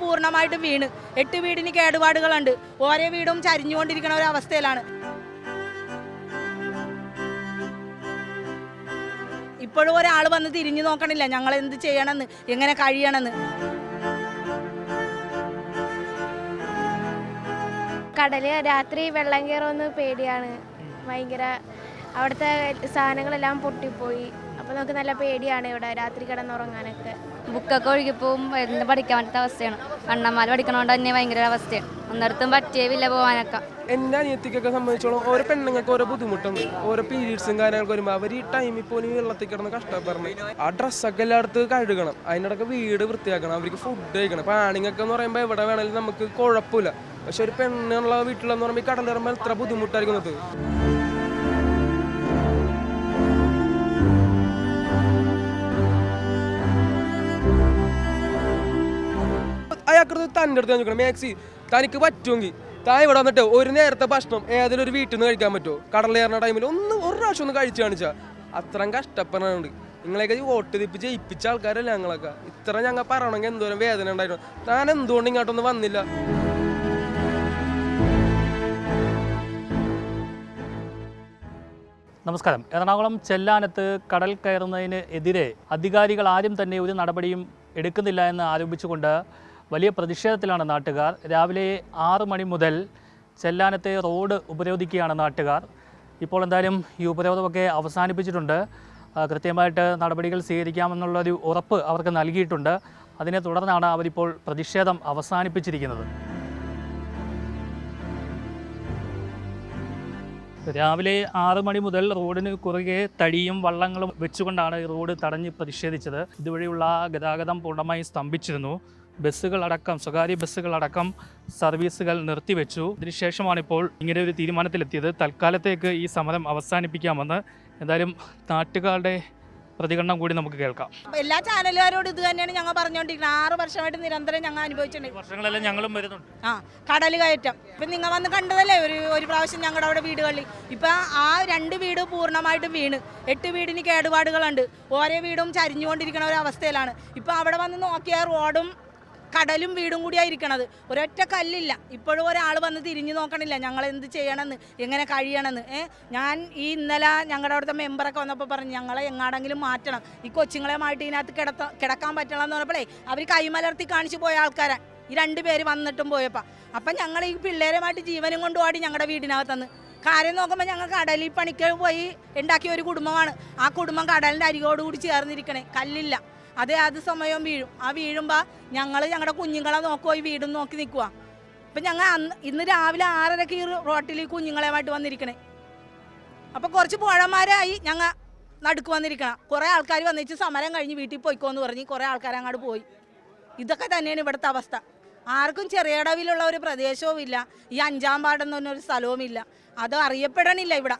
പൂർണമായിട്ടും വീണ്. എട്ട് വീടിന് കേടുപാടുകളുണ്ട്. ഓരോ വീടും ചരിഞ്ഞുകൊണ്ടിരിക്കുന്ന ഒരു അവസ്ഥയിലാണ്. ഇപ്പോഴും ഒരാൾ വന്ന് തിരിഞ്ഞു നോക്കണില്ല. ഞങ്ങൾ എന്ത് ചെയ്യണമെന്ന്? എങ്ങനെ കഴിയണമെന്ന്? കടൽ രാത്രി വെള്ളം കയറുമെന്ന് പേടിയാണ്. ഭയങ്കര അവിടുത്തെ സാധനങ്ങളെല്ലാം പൊട്ടിപ്പോയി. അപ്പോൾ നമുക്ക് നല്ല പേടിയാണ് ഇവിടെ രാത്രി കിടന്നുറങ്ങാനൊക്കെ. ബുക്കൊക്കെ ഒഴുകിപ്പോവും വരുന്ന പഠിക്കാൻ പറ്റാത്ത അവസ്ഥയാണ്. അണ്ണന്മാർ പഠിക്കണോണ്ട് തന്നെ ഭയങ്കര അവസ്ഥയാണ്. ഒന്നിടത്തും പറ്റിയവില്ല പോകാനൊക്കെ എന്റെ അനിയത്തിക്കൊക്കെ സംബന്ധിച്ചോളം ഓരോ പെണ്ണുങ്ങൾക്ക് ഓരോ ബുദ്ധിമുട്ടുണ്ട്. ഓരോ പീരീഡ്സും കാര്യങ്ങളൊക്കെ വരുമ്പോൾ അവർ ഈ ടൈമിൽ പോലും വെള്ളത്തിൽ കിടന്ന് കഷ്ടപ്പെടണം. ആ ഡ്രസ്സൊക്കെ എല്ലായിടത്ത് കഴുകണം. അതിനിടയ്ക്ക് വീട് വൃത്തിയാക്കണം. അവർക്ക് ഫുഡ് കഴിക്കണം. ഇപ്പം ആണിങ്ങൊക്കെ എന്ന് പറയുമ്പോൾ എവിടെ വേണമെങ്കിലും നമുക്ക് കുഴപ്പമില്ല. പക്ഷെ ഒരു പെണ്ണുള്ള വീട്ടിലെന്ന് പറയുമ്പോൾ ഈ എത്ര ബുദ്ധിമുട്ടായിരിക്കുന്നത് അയാൾക്കടുത്ത് തന്റെ അടുത്ത് ചോദിക്കണം മാക്സി. തനിക്ക് പറ്റുമെങ്കിൽ താൻ ഇവിടെ വന്നിട്ട് ഒരു നേരത്തെ ഭക്ഷണം ഏതെങ്കിലും ഒരു വീട്ടിൽ നിന്ന് കഴിക്കാൻ പറ്റുമോ? കടലേറുന്ന ടൈമിൽ ഒന്ന് ഒരു പ്രാവശ്യം ഒന്ന് കഴിച്ചു കാണിച്ചാൽ അത്രയും കഷ്ടപ്പെടാനുണ്ട്. നിങ്ങളെയൊക്കെ വോട്ട് തിപ്പ് ജയിപ്പിച്ച ആൾക്കാരല്ല ഞങ്ങളൊക്കെ? ഇത്ര ഞങ്ങൾ പറയണമെങ്കിൽ എന്തോരം വേദന ഉണ്ടായിരുന്നു. താൻ എന്തുകൊണ്ട് ഇങ്ങോട്ടൊന്നും വന്നില്ല? നമസ്കാരം. എറണാകുളം ചെല്ലാനത്ത് കടൽ കയറുന്നതിന് എതിരെ അധികാരികൾ ആരും തന്നെ ഒരു നടപടിയും എടുക്കുന്നില്ല എന്ന് ആരോപിച്ചുകൊണ്ട് വലിയ പ്രതിഷേധത്തിലാണ് നാട്ടുകാർ. രാവിലെ ആറ് മണി മുതൽ ചെല്ലാനത്തെ റോഡ് ഉപരോധിക്കുകയാണ് നാട്ടുകാർ. ഇപ്പോൾ എന്തായാലും ഈ ഉപരോധമൊക്കെ അവസാനിപ്പിച്ചിട്ടുണ്ട്. കൃത്യമായിട്ട് നടപടികൾ സ്വീകരിക്കാമെന്നുള്ളൊരു ഉറപ്പ് അവർക്ക് നൽകിയിട്ടുണ്ട്. അതിനെ തുടർന്നാണ് അവരിപ്പോൾ പ്രതിഷേധം അവസാനിപ്പിച്ചിരിക്കുന്നത്. രാവിലെ ആറ് മണി മുതൽ റോഡിന് കുറുകെ തടിയും വള്ളങ്ങളും വെച്ചുകൊണ്ടാണ് ഈ റോഡ് തടഞ്ഞ് പ്രതിഷേധിച്ചത്. ഇതുവഴിയുള്ള ഗതാഗതം പൂർണമായും സ്തംഭിച്ചിരുന്നു. ബസ്സുകളടക്കം സ്വകാര്യ ബസ്സുകളടക്കം സർവീസുകൾ നിർത്തിവെച്ചു. ഇതിനുശേഷമാണ് ഇപ്പോൾ ഇങ്ങനെ ഒരു തീരുമാനത്തിലെത്തിയത്. തൽക്കാലത്തേക്ക് ഈ സമരം അവസാനിപ്പിക്കാമെന്ന് എന്തായാലും നാട്ടുകാരുടെ പ്രതികരണം കൂടി നമുക്ക് കേൾക്കാം. എല്ലാ ചാനലുകാരോടും ഇത് തന്നെയാണ് ഞങ്ങൾ പറഞ്ഞുകൊണ്ടിരിക്കുന്നത് ആറ് വർഷമായിട്ട് നിരന്തരം ഞങ്ങൾ അനുഭവിച്ചിട്ടുണ്ട്. വർഷങ്ങളെല്ലാം ഞങ്ങളും വരുന്നുണ്ട്. ആ കടൽ കയറ്റം ഇപ്പം നിങ്ങൾ വന്ന് കണ്ടതല്ലേ? ഒരു ഒരു പ്രാവശ്യം ഞങ്ങളുടെ അവിടെ വീടുകളിൽ. ഇപ്പം ആ രണ്ട് വീട് പൂർണമായിട്ടും വീണ്. എട്ട് വീടിന് കേടുപാടുകളുണ്ട്. ഓരോ വീടും ചരിഞ്ഞുകൊണ്ടിരിക്കുന്ന ഒരു അവസ്ഥയിലാണ്. ഇപ്പം അവിടെ വന്ന് നോക്കിയാൽ റോഡും കടലും വീടും കൂടിയായിരിക്കണത്. ഒരൊറ്റ കല്ലില്ല. ഇപ്പോഴും ഒരാൾ വന്ന് തിരിഞ്ഞു നോക്കണില്ല. ഞങ്ങൾ എന്ത് ചെയ്യണമെന്ന്? എങ്ങനെ കഴിയണമെന്ന്? ഞാൻ ഈ ഇന്നലെ ഞങ്ങളുടെ അവിടുത്തെ മെമ്പറൊക്കെ വന്നപ്പോൾ പറഞ്ഞു ഞങ്ങളെ എങ്ങാടെങ്കിലും മാറ്റണം. ഈ കൊച്ചുങ്ങളെമായിട്ട് ഇതിനകത്ത് കിടത്ത കിടക്കാൻ പറ്റണം എന്ന് പറഞ്ഞപ്പോഴേ അവർ കൈമലർത്തി കാണിച്ചു പോയ ആൾക്കാരെ. ഈ രണ്ട് പേര് വന്നിട്ടും പോയപ്പോൾ അപ്പം ഞങ്ങൾ ഈ പിള്ളേരുമായിട്ട് ജീവനും കൊണ്ട് ഓടി ഞങ്ങളുടെ വീടിനകത്തുനിന്ന് കാര്യം നോക്കുമ്പോൾ ഞങ്ങൾ കടലിൽ പണിക്ക് പോയി ഉണ്ടാക്കിയ ഒരു കുടുംബമാണ്. ആ കുടുംബം കടലിന്റെ അരികോടുകൂടി ചേർന്നിരിക്കണേ. കല്ലില്ല. അതേ അത് സമയം വീഴും. ആ വീഴുമ്പോൾ ഞങ്ങൾ ഞങ്ങളുടെ കുഞ്ഞുങ്ങളെ നോക്കുമോ ഈ വീടും നോക്കി നിൽക്കുക അപ്പം ഞങ്ങൾ അന്ന് ഇന്ന് രാവിലെ ആറരയ്ക്ക് ഈ റോട്ടിൽ ഈ കുഞ്ഞുങ്ങളെമായിട്ട് വന്നിരിക്കണേ. അപ്പോൾ കുറച്ച് പുഴമാരായി ഞങ്ങൾ നടുക്ക് വന്നിരിക്കണം. കുറേ ആൾക്കാർ വന്നിച്ച് സമരം കഴിഞ്ഞ് വീട്ടിൽ പോയിക്കോന്ന് പറഞ്ഞ് കുറേ ആൾക്കാർ അങ്ങോട്ട് പോയി. ഇതൊക്കെ തന്നെയാണ് ഇവിടുത്തെ അവസ്ഥ. ആർക്കും ചെറിയ ഇടവിലുള്ള ഒരു പ്രദേശവും ഇല്ല ഈ അഞ്ചാം പാടെന്ന് പറഞ്ഞൊരു സ്ഥലവും ഇല്ല അത് അറിയപ്പെടണില്ല ഇവിടെ.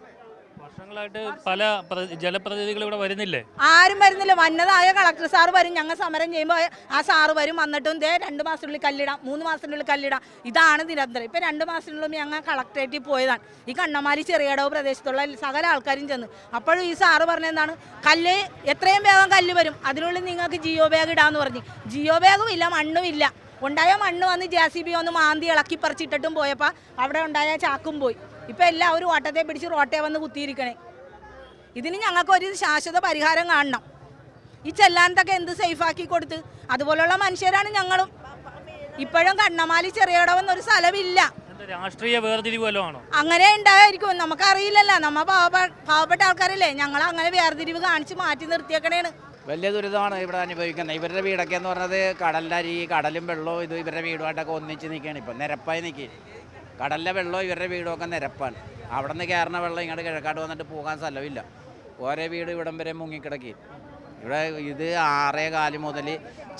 വർഷങ്ങളായിട്ട് പല പ്ര- ജലപ്രതിനിധികൾ ഇവിടെ വരുന്നില്ലേ? ആരും വരുന്നില്ല. വന്നതായ കളക്ടർ സാർ വരും. ഞങ്ങൾ സമരം ചെയ്യുമ്പോൾ ആ സാറ് വരും. വന്നിട്ടും ദേ രണ്ട് മാസത്തിനുള്ളിൽ കല്ലിടാം മൂന്ന് മാസത്തിനുള്ളിൽ കല്ലിടാം. ഇതാണ് നിരന്തരം. ഇപ്പം രണ്ട് മാസത്തിനുള്ളിൽ ഞങ്ങൾ കളക്ടറേറ്റിൽ പോയതാണ്. ഈ കണ്ണമാലി ചെറിയടവ് പ്രദേശത്തുള്ള സകല ആൾക്കാരും ചെന്ന്. അപ്പോഴും ഈ സാറ് പറഞ്ഞെന്താണ് കല്ല് എത്രയും വേഗം കല്ല് വരും. അതിനുള്ളിൽ നിങ്ങൾക്ക് ജിയോ ബാഗ് ഇടാന്ന് പറഞ്ഞു. ജിയോ ബാഗും ഇല്ല മണ്ണും ഇല്ല. ഉണ്ടായ മണ്ണ് വന്ന് ജെ സി ബി ഒന്ന് മാന്തി ഇളക്കി പറിച്ചിട്ടിട്ടും പോയപ്പോൾ അവിടെ ഉണ്ടായ ചാക്കും പോയി. ഇപ്പം എല്ലാവരും ഓട്ടത്തെ പിടിച്ച് റോട്ടേ വന്ന് കുത്തിയിരിക്കണേ. ഇതിന് ഞങ്ങൾക്ക് ഒരു ശാശ്വത പരിഹാരം കാണണം. ഈ ചെല്ലാനത്തൊക്കെ എന്ത് സേഫാക്കി കൊടുത്ത്? അതുപോലുള്ള മനുഷ്യരാണ് ഞങ്ങളും. ഇപ്പോഴും കണ്ണമാലി ചെറിയടവെന്നൊരു സ്ഥലമില്ല. രാഷ്ട്രീയ വേർതിരിവ് ആണോ? അങ്ങനെ ഉണ്ടായിരിക്കും. നമുക്കറിയില്ലല്ലോ. നമ്മ പാവ പാവപ്പെട്ട ആൾക്കാരല്ലേ? ഞങ്ങൾ അങ്ങനെ വേർതിരിവ് കാണിച്ച് മാറ്റി നിർത്തിയേക്കണേണ്. വലിയ ദുരിതമാണ് ഇവിടെ അനുഭവിക്കുന്നത്. ഇവരുടെ വീടൊക്കെ എന്ന് പറഞ്ഞത് കടലിന്റെ അരി കടലും വെള്ളവും ഇത് ഇവരുടെ വീടുമായിട്ടൊക്കെ ഒന്നിച്ച് നിൽക്കുകയാണ്. ഇപ്പം നിരപ്പായി നിൽക്കുക കടലിലെ വെള്ളവും ഇവരുടെ വീടുമൊക്കെ നിരപ്പാണ്. അവിടെ നിന്ന് കയറുന്ന വെള്ളം ഇങ്ങോട്ട് കിഴക്കാട്ട് വന്നിട്ട് പോകാൻ സ്ഥലമില്ല. ഓരോ വീട് ഇവിടം വരെ മുങ്ങിക്കിടക്കി. ഇവിടെ ഇത് ആറേ കാൽ മുതൽ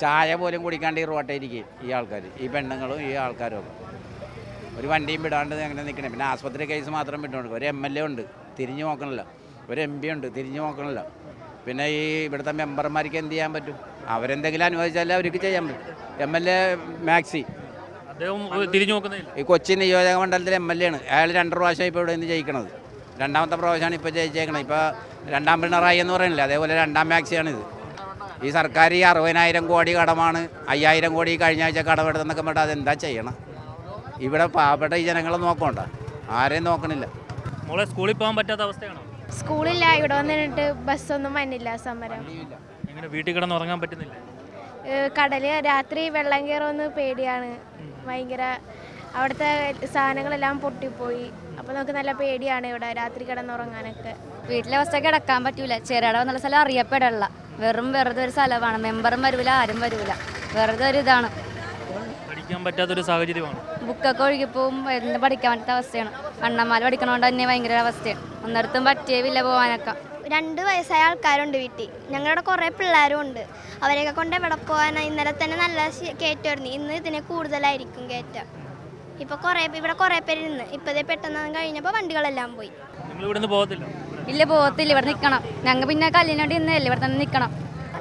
ചായ പോലും കുടിക്കാണ്ട് ഈ റോട്ടായിരിക്കും ഈ ആൾക്കാർ ഈ പെണ്ണുങ്ങളും ഈ ആൾക്കാരും ഒക്കെ. ഒരു വണ്ടിയും വിടാണ്ട് അങ്ങനെ നിൽക്കണേ പിന്നെ ആസ്പത്രി കേസ് മാത്രം വിട്ടുകൊണ്ട് ഒരു എം എൽ എ ഉണ്ട്. തിരിഞ്ഞു നോക്കണില്ല. ഒരു എം പി ഉണ്ട്. തിരിഞ്ഞു നോക്കണില്ല. പിന്നെ ഈ ഇവിടുത്തെ മെമ്പർമാർക്ക് എന്ത് ചെയ്യാൻ പറ്റും? അവരെന്തെങ്കിലും അനുവദിച്ചാലേ അവർക്ക് ചെയ്യാൻ പറ്റും. എം എൽ എ മാക്സി അദ്ദേഹം തിരിഞ്ഞു നോക്കുന്നില്ല. ഈ കൊച്ചി നിയോജക മണ്ഡലത്തിലെ എം എൽ എ ആണ്. അയാൾ രണ്ട് പ്രാവശ്യം ഇപ്പോൾ ഇവിടെ നിന്ന് ജയിക്കണത്. രണ്ടാമത്തെ പ്രാവശ്യമാണ് ഇപ്പോൾ ജയിച്ചേക്കണത് ഇപ്പോൾ രണ്ടാം പിണറായി എന്ന് പറയുന്നില്ല? അതേപോലെ രണ്ടാം മാക്സിയാണിത്. ഈ സർക്കാർ ഈ അറുപതിനായിരം കോടി കടമാണ്. അയ്യായിരം കോടി കഴിഞ്ഞ ആഴ്ച കടമെടുത്തെന്നൊക്കെ പറഞ്ഞാൽ അതെന്താ ചെയ്യണം? ഇവിടെ പാവപ്പെട്ട ഈ ജനങ്ങളെ നോക്കണ്ട. ആരെയും നോക്കണില്ല. മോളെ സ്കൂളിൽ പോകാൻ പറ്റാത്ത അവസ്ഥയാണോ? സ്കൂളില്ല. ഇവിടെ വന്നിട്ട് ബസ്സൊന്നും വന്നില്ല സമരം. എങ്ങനെ വീട്ടിൽ കിടന്ന് ഉറങ്ങാൻ പറ്റുന്നില്ല? കടൽ രാത്രി വെള്ളം കയറുമെന്ന് പേടിയാണ്. ഭയങ്കര അവിടുത്തെ സാധനങ്ങളെല്ലാം പൊട്ടിപ്പോയി. അപ്പോൾ നമുക്ക് നല്ല പേടിയാണ് ഇവിടെ രാത്രി കിടന്നുറങ്ങാനൊക്കെ. വീട്ടിലെ അവസ്ഥ കിടക്കാൻ പറ്റൂല. ചെറുകിട എന്നുള്ള സ്ഥലം അറിയപ്പെടല്ല വെറും വെറുതെ ഒരു സ്ഥലമാണ്. മെമ്പറും വരൂല ആരും വരൂല. വെറുതെ ഒരു ഇതാണ്. പഠിക്കാൻ പറ്റാത്തൊരു സാഹചര്യമാണ്. ബുക്കൊക്കെ ഒഴുകിപ്പോവും എന്ത് പഠിക്കാൻ പറ്റാത്ത അവസ്ഥയാണ്. അണ്ണന്മാർ പഠിക്കണോണ്ട് തന്നെ ഭയങ്കര അവസ്ഥയാണ്. ഒന്നിടത്തും പറ്റിയേ പറ്റിയവില്ല പോകാനൊക്കെ രണ്ട് വയസ്സായ ആൾക്കാരുണ്ട് വീട്ടിൽ. ഞങ്ങളുടെ കുറേ പിള്ളേരും ഉണ്ട്. അവരെയൊക്കെ കൊണ്ട് എവിടെ പോകാൻ ഇന്നലെ തന്നെ നല്ല കയറ്റമായിരുന്നു. ഇന്ന് ഇതിനെ കൂടുതലായിരിക്കും കയറ്റം ഇപ്പോൾ കുറേ ഇവിടെ കുറേ പേര് നിന്ന്. ഇപ്പോഴേ പെട്ടെന്ന് കഴിഞ്ഞപ്പോൾ വണ്ടികളെല്ലാം പോയി. നിങ്ങൾ ഇവിടുന്ന് പോകത്തില്ല? ഇല്ല പോകത്തില്ല. ഇവിടെ നിൽക്കണം ഞങ്ങൾ പിന്നെ കല്ലിനോട് ഇന്നല്ലേ ഇവിടെ തന്നെ നിൽക്കണം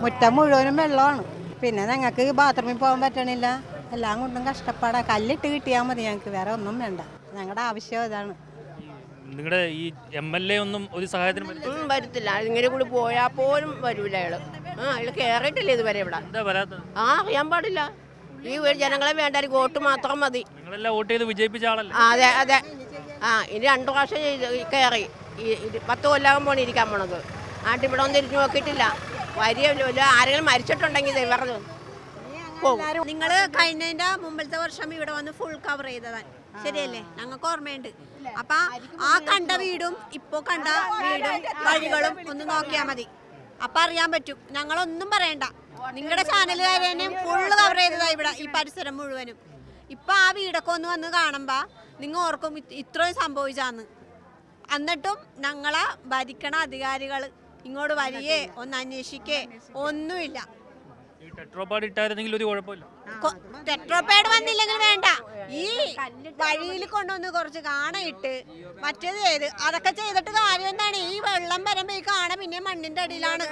മുറ്റം മുഴുവനും വെള്ളമാണ്. പിന്നെ ഞങ്ങൾക്ക് ബാത്റൂമിൽ പോകാൻ പറ്റണില്ല. എല്ലാം കൊണ്ടും കഷ്ടപ്പാടാണ് കല്ലിട്ട് കിട്ടിയാൽ മതി ഞങ്ങൾക്ക്. വേറെ ഒന്നും വേണ്ട. ഞങ്ങളുടെ ആവശ്യം ഇതാണ് നിങ്ങളുടെ ഈ എം എൽ എ ഒന്നും ഒരു സഹായത്തിന്? ഉം, വരത്തില്ല. ഇങ്ങനെ കൂടി പോയാൽ പോലും വരൂല അയാൾ. ആ അയാൾ കയറിയിട്ടില്ല ഇതുവരെ ഇവിടെ? എന്താ വരാത്തത്? ആ അറിയാൻ പാടില്ല. ഈ ഒരു ജനങ്ങളെ വേണ്ടായിരിക്കും വോട്ട് മാത്രം മതി. നിങ്ങളെല്ലാം വോട്ട് ചെയ്ത് വിജയിപ്പിച്ച ആളല്ലേ? ആ, അതെ അതെ. ആ ഇനി രണ്ടു പ്രാവശ്യം ചെയ്ത് കയറി ഈ ഇത് പത്ത് കൊല്ലാകും പോണി ഇരിക്കാൻ പോണത്. ആട്ടി ഇവിടെ ഒന്നും ഇരിഞ്ഞു നോക്കിയിട്ടില്ല. വരിയല്ലോ ആരെങ്കിലും മരിച്ചിട്ടുണ്ടെങ്കിൽ ദേ പറഞ്ഞു. നിങ്ങൾ കഴിഞ്ഞതിന്റെ മുമ്പത്തെ വർഷം ഇവിടെ വന്ന് ഫുൾ കവർ ചെയ്തതാണ് ശരിയല്ലേ? ഞങ്ങൾക്ക് ഓർമ്മയുണ്ട്. അപ്പൊ ആ കണ്ട വീടും ഇപ്പോ കണ്ട വീടും വഴികളും ഒന്ന് നോക്കിയാ മതി. അപ്പൊ അറിയാൻ പറ്റും. ഞങ്ങളൊന്നും പറയണ്ട. നിങ്ങളുടെ ചാനലുകാർ തന്നെ ഫുള്ള് കവർ ചെയ്തതാ ഇവിടെ ഈ പരിസരം മുഴുവനും. ഇപ്പൊ ആ വീടൊക്കെ ഒന്ന് വന്ന് കാണുമ്പോ. നിങ്ങൾ ഓർക്കും ഇത്രയും സംഭവിച്ചാന്ന്. എന്നിട്ടും ഞങ്ങളെ ഭരിക്കണ അധികാരികൾ ഇങ്ങോട്ട് വരികയെ ഒന്ന് അന്വേഷിക്കേ. ഒന്നുമില്ല. ഈ ടെട്രോപാഡ് ഇട്ടായിരുന്നെങ്കിൽ ഒരു കുഴപ്പമില്ല. ടെട്രോപാഡ് വന്നില്ലെങ്കിൽ വേണ്ട. ഈ വഴിയിൽ കൊണ്ടുവന്ന് കുറച്ച് കാണയിട്ട് മറ്റേത് ചെയ്ത് അതൊക്കെ ചെയ്തിട്ട് കാര്യം എന്താണ്? ഈ വെള്ളം വരുമ്പോ ഈ കാണ പിന്നെ മണ്ണിന്റെ അടിയിലാണ്.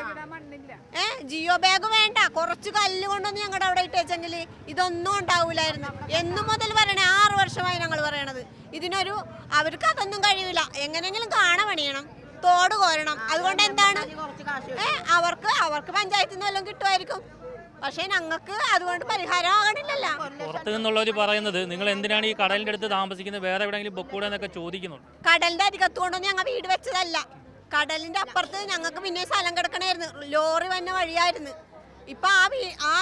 ഏ? ജിയോ ബാഗ് വേണ്ട. കുറച്ച് കല്ല് കൊണ്ടുവന്ന് ഞങ്ങളുടെ അവിടെ ഇട്ടേച്ചെങ്കിൽ ഇതൊന്നും ഉണ്ടാവൂലായിരുന്നു. എന്നു മുതൽ പറയണേ ആറു വർഷമായി ഞങ്ങൾ പറയണത്. ഇതിനൊരു അവർക്ക് അതൊന്നും കഴിയൂല. എങ്ങനെയെങ്കിലും കാണ പണിയണം. തോട് കോരണം. അതുകൊണ്ട് എന്താണ്? ഏ? അവർക്ക് അവർക്ക് പഞ്ചായത്തിൽ നിന്ന് വല്ലതും കിട്ടുമായിരിക്കും പക്ഷേ ഞങ്ങൾക്ക് അതുകൊണ്ട് പരിഹാരം ആകണില്ലല്ലോ. പുറത്തു നിന്നുള്ളവർ പറയുന്നത് നിങ്ങൾ എന്തിനാണ് ഈ കടലിന്റെ അടുത്ത് താമസിക്കുന്നത്? വേറെ എവിടെയെങ്കിലും ബൊക്കൂടെ എന്നൊക്കെ ചോദിക്കുന്നുണ്ട്. കടലിന്റെ അരികത്ത് കൊണ്ടൊന്നും ഞങ്ങൾ വീട് വെച്ചതല്ല. കടലിന്റെ അപ്പുറത്ത് ഞങ്ങൾക്ക് പിന്നെ സ്ഥലം കിടക്കണായിരുന്നു. ലോറി വന്ന വഴിയായിരുന്നു. ഇപ്പൊ ആ വീ ആ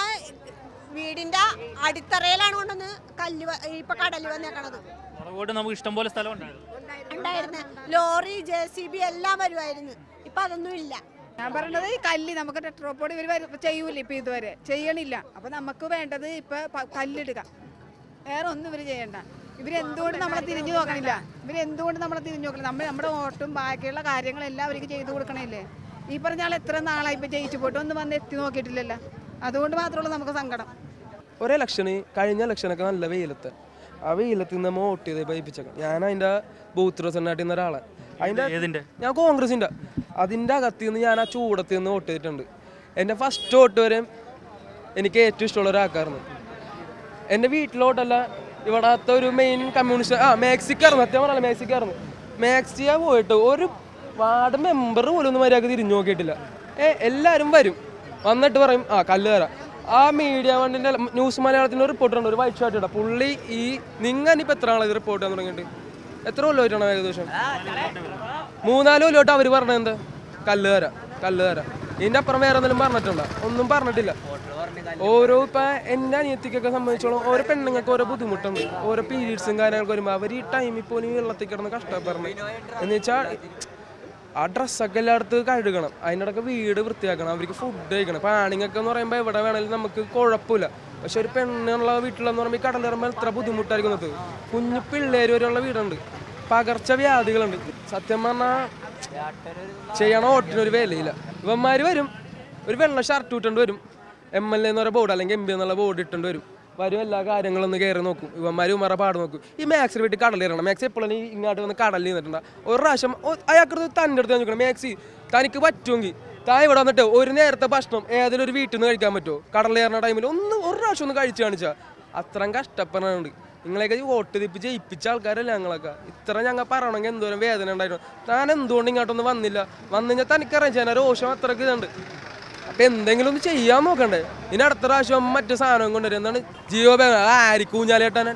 വീടിന്റെ അടിത്തറയിലാണ് കൊണ്ടൊന്ന് കല്ല് ഇപ്പൊ കടൽ വന്നേക്കണത്. പുറകോട്ട് നമുക്ക് ഇഷ്ടംപോലെ സ്ഥലം ഉണ്ടായിരുന്നു. ലോറി ജെ സി ബി എല്ലാം വരുമായിരുന്നു. ഇപ്പൊ അതൊന്നും ഇല്ല. ഞാൻ പറയണത് ഈ കല്ല് നമുക്ക് ടെട്രോപോഡ് ഇവർ ചെയ്യൂല ഇപ്പൊ ഇതുവരെ. ചെയ്യണില്ല. അപ്പൊ നമുക്ക് വേണ്ടത് ഇപ്പൊ കല്ലിടുക. വേറെ ഒന്നും ഇവർ ചെയ്യണ്ട. ഇവരെന്തുകൊണ്ട് നമ്മളെ തിരിഞ്ഞു നോക്കണില്ല? ഇവരെന്തുകൊണ്ട് നമ്മളെ തിരിഞ്ഞു നോക്കണം നമ്മൾ നമ്മുടെ ഓട്ടും ബാക്കിയുള്ള കാര്യങ്ങളെല്ലാം അവർക്ക് ചെയ്തു കൊടുക്കണില്ലേ? ഈ പറഞ്ഞ ആൾ എത്ര നാളായി ഇപ്പൊ ജയിച്ചു പോയിട്ട് ഒന്നും വന്ന് എത്തി നോക്കിയിട്ടില്ലല്ലോ. അതുകൊണ്ട് മാത്രമുള്ള നമുക്ക് സങ്കടം. ഒരു ഇലക്ഷന് കഴിഞ്ഞ ഇലക്ഷനൊക്കെ നല്ല വെയിലത്ത്. ആ വെയിലത്ത് നിന്ന് നമ്മൾ വോട്ട് ചെയ്ത് ഞാൻ അതിന്റെ ബൂത്ത് റെസിഡന്റ് ആയിട്ട് ഒരാളെ. അതിന്റെ ഞാൻ കോൺഗ്രസിന്റെ അതിന്റെ അകത്തു നിന്ന് ഞാൻ ആ ചൂടത്തു നിന്ന് വോട്ട് ചെയ്തിട്ടുണ്ട്. എന്റെ ഫസ്റ്റ് വോട്ട് വരെ എനിക്ക് ഏറ്റവും ഇഷ്ടമുള്ള ഒരാൾക്കായിരുന്നു എന്റെ വീട്ടിലോട്ടല്ല ഇവിടത്തെ ഒരു മെയിൻ കമ്മ്യൂണിസ്റ്റ് ആ മാക്സിക്കായിരുന്നു സത്യം പറഞ്ഞാൽ മാക്സിക്കായിരുന്നു മാക്സിയ പോയിട്ട് ഒരു വാർഡ് മെമ്പർ പോലും ഒന്നും മര്യാദ തിരിഞ്ഞു നോക്കിയിട്ടില്ല. ഏ എല്ലാവരും വരും. വന്നിട്ട് പറയും ആ കല്ല് തരാം. ആ മീഡിയ വണ്ടിന്റെ ന്യൂസ് മലയാളത്തിന്റെ റിപ്പോർട്ടർ ഉണ്ട് ഒരു വൈറ്റ് ഷർട്ട് ഇടാം പുള്ളി ഈ നിങ്ങൾ ഇനിയിപ്പോൾ എത്ര ആളാണ് ഇത് റിപ്പോർട്ട് ചെയ്യാൻ തുടങ്ങിയിട്ട്? എത്ര കൊല്ലമായിട്ടാണ് ഏകദേശം? മൂന്നാൽ കൊല്ലോട്ട് അവർ പറഞ്ഞത് എന്ത്? കല്ല് തരാം കല്ല് തരാം ഇതിന്റെ അപ്പുറം വേറെ എന്തെങ്കിലും പറഞ്ഞിട്ടുണ്ടോ ഒന്നും പറഞ്ഞിട്ടില്ല. ഓരോ ഇപ്പൊ എന്റെ അനിയത്തിക്കൊക്കെ സംബന്ധിച്ചോളം ഓരോ പെണ്ണുങ്ങൾക്ക് ഓരോ ബുദ്ധിമുട്ടുണ്ട്. ഓരോ പീരീഡ്സും കാര്യങ്ങളൊക്കെ വരുമ്പോൾ അവർ ഈ ടൈമിൽ പോലും വെള്ളത്തിൽ കിടന്ന് കഷ്ടപ്പെടണം. എന്ന് വെച്ചാൽ ആ ഡ്രസ്സൊക്കെ എല്ലായിടത്തും കഴുകണം. അതിനിടയ്ക്ക് വീട് വൃത്തിയാക്കണം. അവർക്ക് ഫുഡ് കഴിക്കണം. ഇപ്പം ആണുങ്ങൾക്ക് എന്ന് പറയുമ്പോൾ എവിടെ വേണമെങ്കിലും നമുക്ക് കുഴപ്പമില്ല പക്ഷെ ഒരു പെണ്ണുള്ള വീട്ടിലെന്ന് പറയുമ്പോൾ ഈ കടൽ ഇറങ്ങുമ്പോൾ എത്ര ബുദ്ധിമുട്ടായിരിക്കുന്നത് കുഞ്ഞു പിള്ളേർ വരെയുള്ള വീടുണ്ട്. പകർച്ചവ്യാധികളുണ്ട് സത്യം പറഞ്ഞാൽ ചെയ്യണ ഓട്ടിനൊരു വിലയില്ല. ഇവന്മാർ വരും. ഒരു വെള്ള ഷർട്ട് ഇട്ടുകൊണ്ട് വരും. എം എൽ എ എന്ന് പറയുന്ന ബോർഡ് അല്ലെങ്കിൽ എം പി എന്നുള്ള ബോർഡ് ഇട്ടുകൊണ്ട് വരും. വരും എല്ലാ കാര്യങ്ങളും ഒന്ന് കയറി നോക്കും. ഇവന്മാർ ഉമ്മറ പാട് നോക്കും. ഈ മാക്സിന് വീട്ടിൽ കടലിൽ ഇറങ്ങണം മാക്സ് എപ്പോഴും ഇങ്ങോട്ട് വന്ന് കടലിൽ നിന്നിട്ടുണ്ട്. ഒരു പ്രാവശ്യം അയാൾക്ക് തന്റെ അടുത്ത് നോക്കണം മാക്സി തനിക്ക് പറ്റുമെങ്കിൽ താൻ ഇവിടെ വന്നിട്ട് ഒരു നേരത്തെ ഭക്ഷണം ഏതെങ്കിലും ഒരു വീട്ടിൽ നിന്ന് കഴിക്കാൻ പറ്റുമോ കടലിൽ ഇറങ്ങുന്ന ടൈമിൽ ഒന്ന് ഒരു പ്രാവശ്യം ഒന്ന് കഴിച്ചു കാണിച്ചാൽ അത്രയും കഷ്ടപ്പെടാനുണ്ട്. നിങ്ങളെയൊക്കെ വോട്ട് തിപ്പി ജയിപ്പിച്ച ആൾക്കാരല്ല ഞങ്ങളൊക്കെ? ഇത്ര ഞങ്ങൾ പറയണമെങ്കിൽ എന്തോരം വേദന ഉണ്ടായിരുന്നു. താൻ എന്തുകൊണ്ട് ഇങ്ങോട്ടൊന്നും വന്നില്ല? വന്നു കഴിഞ്ഞാൽ തനിക്കറിയാം ചെയ്യാൻ രോഷം അത്രയ്ക്ക് ഇതുണ്ട്. അപ്പം എന്തെങ്കിലും ഒന്ന് ചെയ്യാൻ നോക്കണ്ടേ? ഇനി അടുത്ത പ്രാവശ്യം മറ്റു സാധനം കൊണ്ടുവരും. എന്താണ്? ജിയോ ബാങ്ക്. ആരിക്കും ഊഞ്ഞാലേട്ടാണ്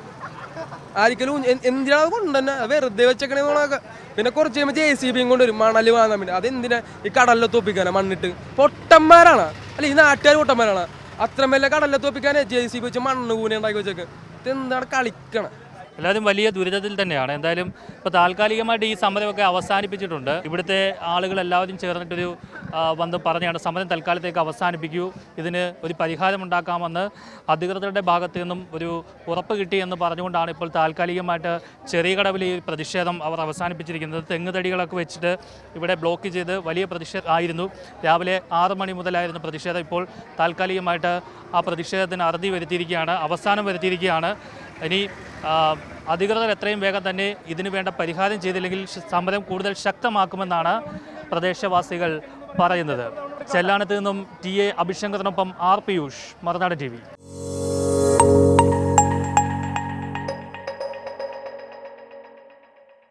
ആരിക്കലും എന്തിനാ കൊണ്ടുതന്നെ വെറുതെ വെച്ചേക്കണേ നമ്മളൊക്കെ പിന്നെ കുറച്ച് കഴിയുമ്പോൾ ജെ സി ബിയും കൊണ്ടുവരും. മണൽ വാങ്ങാൻ വേണ്ടി. അതെന്തിനാ ഈ കടലിൽ തോപ്പിക്കാനാ? മണ്ണിട്ട്. പൊട്ടന്മാരാണ്. അല്ല ഈ നാട്ടുകാർ പൊട്ടന്മാരാണ്. അത്രമേലെ കടലിൽ തോപ്പിക്കാനേ ജെ സി ബി വെച്ച് മണ്ണ് കൂനെ ഉണ്ടാക്കി വെച്ചേക്ക്. ഇതെന്താണ് കളിക്കണം? എല്ലാവരും വലിയ ദുരിതത്തിൽ തന്നെയാണ്. എന്തായാലും ഇപ്പോൾ താൽക്കാലികമായിട്ട് ഈ സമരമൊക്കെ അവസാനിപ്പിച്ചിട്ടുണ്ട്. ഇവിടുത്തെ ആളുകൾ എല്ലാവരും ചേർന്നിട്ടൊരു വന്ന് പറഞ്ഞാണ് സമരം തൽക്കാലത്തേക്ക് അവസാനിപ്പിക്കൂ. ഇതിന് ഒരു പരിഹാരം ഉണ്ടാക്കാമെന്ന് അധികൃതരുടെ ഭാഗത്തു നിന്നും ഒരു ഉറപ്പ് കിട്ടിയെന്ന് പറഞ്ഞുകൊണ്ടാണ് ഇപ്പോൾ താൽക്കാലികമായിട്ട് ചെറിയ കടവിൽ ഈ പ്രതിഷേധം അവർ അവസാനിപ്പിച്ചിരിക്കുന്നത്. തെങ്ങ് തടികളൊക്കെ വെച്ചിട്ട് ഇവിടെ ബ്ലോക്ക് ചെയ്ത് വലിയ പ്രതിഷേധം ആയിരുന്നു. രാവിലെ ആറ് മണി മുതലായിരുന്നു പ്രതിഷേധം. ഇപ്പോൾ താൽക്കാലികമായിട്ട് ആ പ്രതിഷേധത്തിന് അറുതി വരുത്തിയിരിക്കുകയാണ് അവസാനം വരുത്തിയിരിക്കുകയാണ്. ഇനി അധികൃതർ എത്രയും വേഗം തന്നെ ഇതിനു വേണ്ട പരിഹാരം ചെയ്തില്ലെങ്കിൽ സമരം കൂടുതൽ ശക്തമാക്കുമെന്നാണ് പ്രദേശവാസികൾ പറയുന്നത്. ചെല്ലാനത്ത് നിന്നും ടി എ അഭിശങ്കറിനൊപ്പം ആർ പിയൂഷ് മറുനാട് ടി